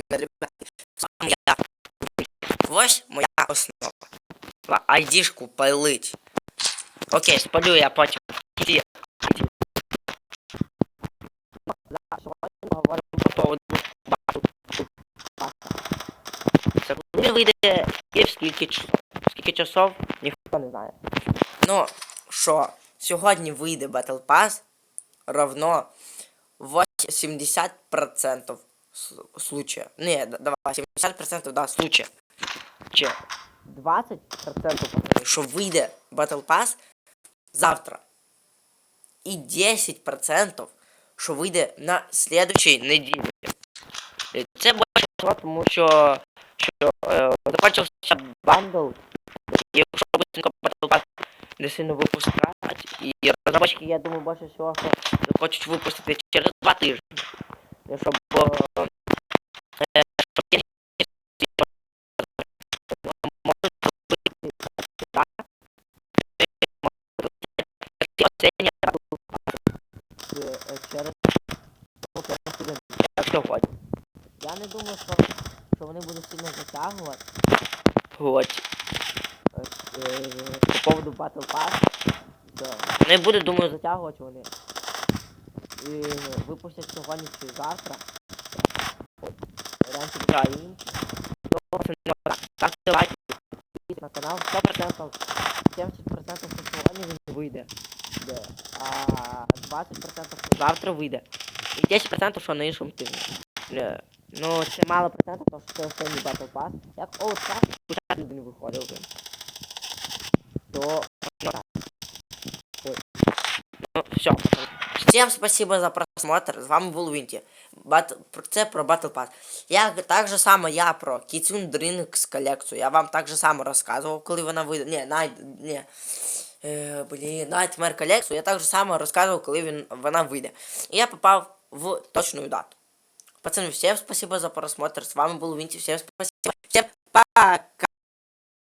вами я. Ось моя основа. Айдішку пилить. Окей, спалю я потім. Коли вийде і скільки часов. Скільки часов, ніхто не знає. Ну, що, сьогодні вийде Battle Pass равно 70% с- случая. Не, давай, 70% да, случая. Чи 20% пацани, що вийде Battle Pass завтра. І 10%, що вийде на слідучій неділі. Це всього, тому що, що е, закінчився бандл, якщо быстренько Battle Pass не сильно випускати, і розробники, я думаю, більше всього, що захочуть випустити через два тижні. Щоб, е, е, через. Я не думаю, що, що вони будуть сильно затягувати. От. Е, По поводу Battle Pass. Да. Не буду, думаю, затягувати вони. І випустять сьогодні чи завтра. Раніше да, і так. Давайте на канал 100%. 70% що сьогодні він вийде. А 20% завтра вийде. І 10% що на іншому тижні. Ну, це мало процентів, тому що це останній Battle Pass. Як Pass, спочатку не виходив би. То... Ну, все. Всем спасибо за просмотр. З вами був Вінті. Бат... Це про Battle Pass. Я так же само я про Kitsune Drinks колекцію. Я вам так же само розказував, коли вона вийде. Ні, най... Ні. Е, блін, Nightmare колекцію. Я так же само розказував, коли він... вона вийде. І я попав в точну дату. Пацаны, всем спасибо за просмотр. С вами был Винти. Всем спасибо. Всем пока.